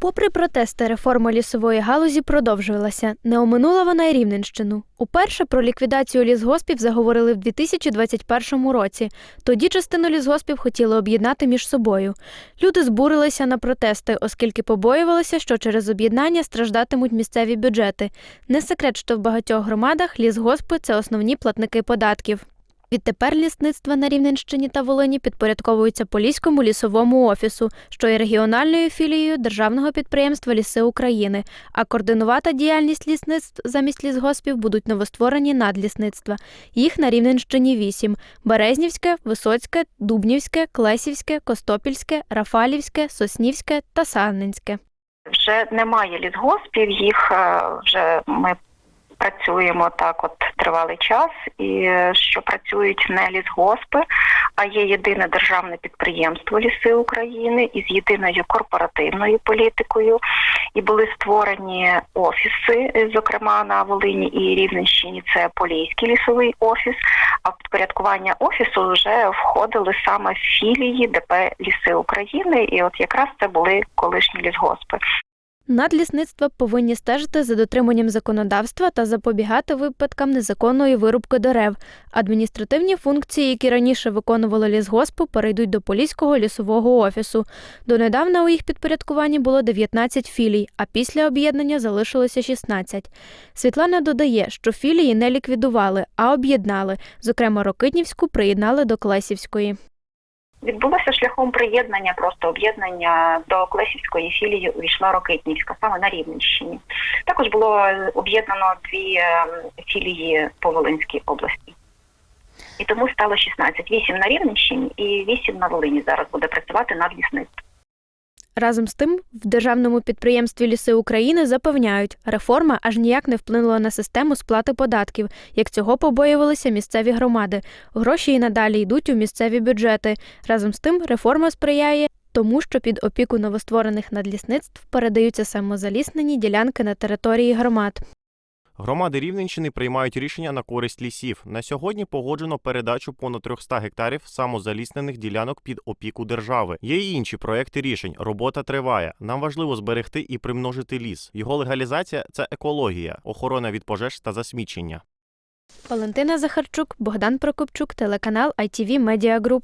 Попри протести, реформа лісової галузі продовжувалася. Не оминула вона й Рівненщину. Уперше про ліквідацію лісгоспів заговорили в 2021 році. Тоді частину лісгоспів хотіли об'єднати між собою. Люди збурилися на протести, оскільки побоювалися, що через об'єднання страждатимуть місцеві бюджети. Не секрет, що в багатьох громадах лісгоспи це основні платники податків. Відтепер лісництва на Рівненщині та Волині підпорядковуються Поліському лісовому офісу, що є регіональною філією державного підприємства Ліси України. А координувати діяльність лісництв замість лісгоспів будуть новостворені надлісництва. Їх на Рівненщині вісім: Березнівське, Висоцьке, Дубнівське, Клесівське, Костопільське, Рафалівське, Соснівське та Сарненське. Вже немає лісгоспів, їх е, вже ми працюємо так, от тривалий час, і е, що працюють не лісгоспи, а є єдине державне підприємство Ліси України із єдиною корпоративною політикою. І були створені офіси, е, зокрема на Волині і Рівненщині. Це Поліський лісовий офіс. А в підпорядкування офісу вже входили саме філії ДП Ліси України, і от якраз це були колишні лісгоспи. Надлісництва повинні стежити за дотриманням законодавства та запобігати випадкам незаконної вирубки дерев. Адміністративні функції, які раніше виконували лісгоспу, перейдуть до Поліського лісового офісу. Донедавна у їх підпорядкуванні було 19 філій, а після об'єднання залишилося 16. Світлана додає, що філії не ліквідували, а об'єднали. Зокрема, Рокитнівську приєднали до Клесівської. Відбулося шляхом приєднання, просто об'єднання до Клесівської філії увійшла Рокитнівська, саме на Рівненщині. Також було об'єднано дві е, філії по Волинській області. І тому стало 16. 8 на Рівненщині і 8 на Волині зараз буде працювати над лісництвом. Разом з тим, в державному підприємстві Ліси України запевняють, реформа аж ніяк не вплинула на систему сплати податків, як цього побоювалися місцеві громади. Гроші і надалі йдуть у місцеві бюджети. Разом з тим, реформа сприяє тому, що під опіку новостворених надлісництв передаються самозаліснені ділянки на території громад. Громади Рівненщини приймають рішення на користь лісів. На сьогодні погоджено передачу понад 300 гектарів самозаліснених ділянок під опіку держави. Є й інші проекти рішень. Робота триває. Нам важливо зберегти і примножити ліс. Його легалізація це екологія, охорона від пожеж та засмічення. Валентина Захарчук, Богдан Прокопчук, телеканал ITV Media Group.